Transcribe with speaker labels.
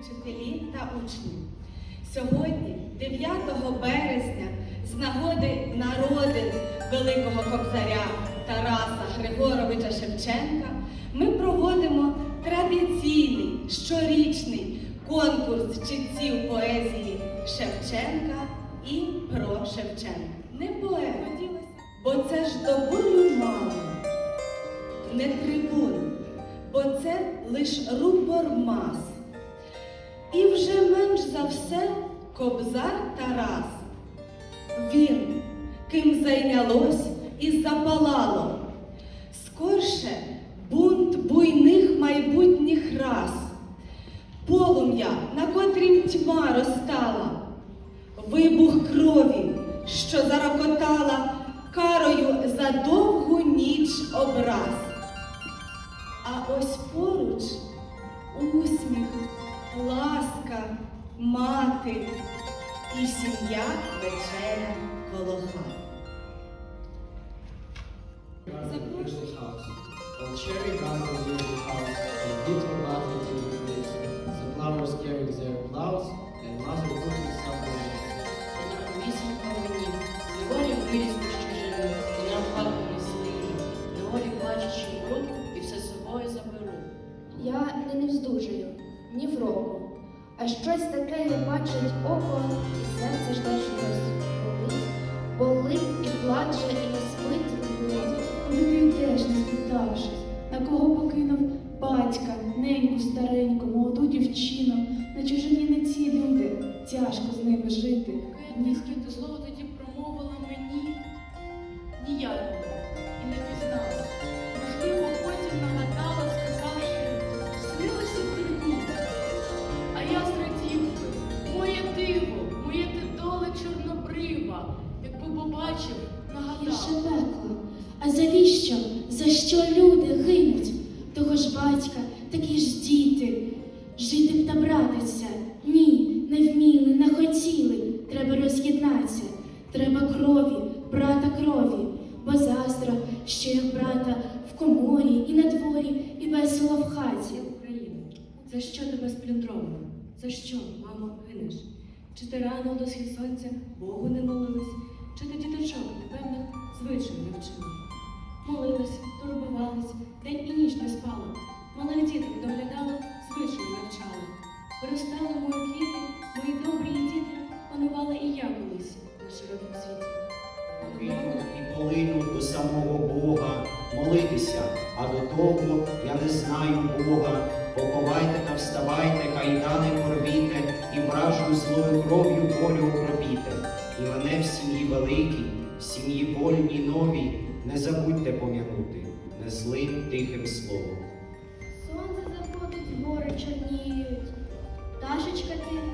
Speaker 1: вчителі та учні. Сьогодні, 9 березня, з нагоди народин Великого Кобзаря Тараса Григоровича Шевченка, ми проводимо традиційний щорічний конкурс читців поезії Шевченка і про Шевченка. Не поет, бо це ж до болю мало не трибун, бо це лиш рупор мас. За все кобзар Тарас. Він, ким зайнялось і запалало, скорше бунт буйних майбутніх рас, полум'я, на котрім тьма розтала, вибух крові, що зарокотала карою за довгу ніч образ. А ось поруч мати і сім'я вечеря коло хати.
Speaker 2: While cherry gardens usually house, and beetle battles usually place, the flowers carrying their plows, and mother cooking something
Speaker 3: Вісім полонів, Григорій виріс з чужини, і нам хату не слину. Григорій плачучи бруд, і все собою заберу.
Speaker 4: Я не невздужую, ні в року, а щось таке як бачить око, і серце жде щось болить, болить і плаче, і не спить.
Speaker 5: Коли ти йдеш, не спитавшись, на кого покинув батька, неньку стареньку, молоду дівчину, на чужині не ці люди, тяжко з ними жити.
Speaker 3: Ні, скільки слово тоді промовила мені, ніяк А
Speaker 5: завіщо? За що люди гинуть? Того ж батька, такі ж діти. Жити б та братися. Ні, не вміли, не хотіли. Треба роз'єднатися. Треба крові, брата крові. Бо заздро, що як брата в коморі і на дворі, і весело в хаті.
Speaker 6: Україна, за що тебе сплюндровано? За що, мамо, гинеш? Чи ти рано до схід сонця Богу не молилась? Чи ти діточок непевних звичаїв не вчила? Молилась, турбувалась, день і ніч не спала, малих діток доглядала, звичаїв навчала. Виростали мої квіти, мої добрі діти, панувала і я колись на широкім світі.
Speaker 7: Покину і полину до самого Бога молитися, а до того я не знаю Бога. Поховайте та вставайте, кайдани порвіте, і вражу злою кров'ю волю окропіте. І мене в сім'ї великій, в сім'ї вольній новій, не забудьте пом'янути, несли тихим словом.
Speaker 4: Сонце заходить, гори чорніють, пташечка ти.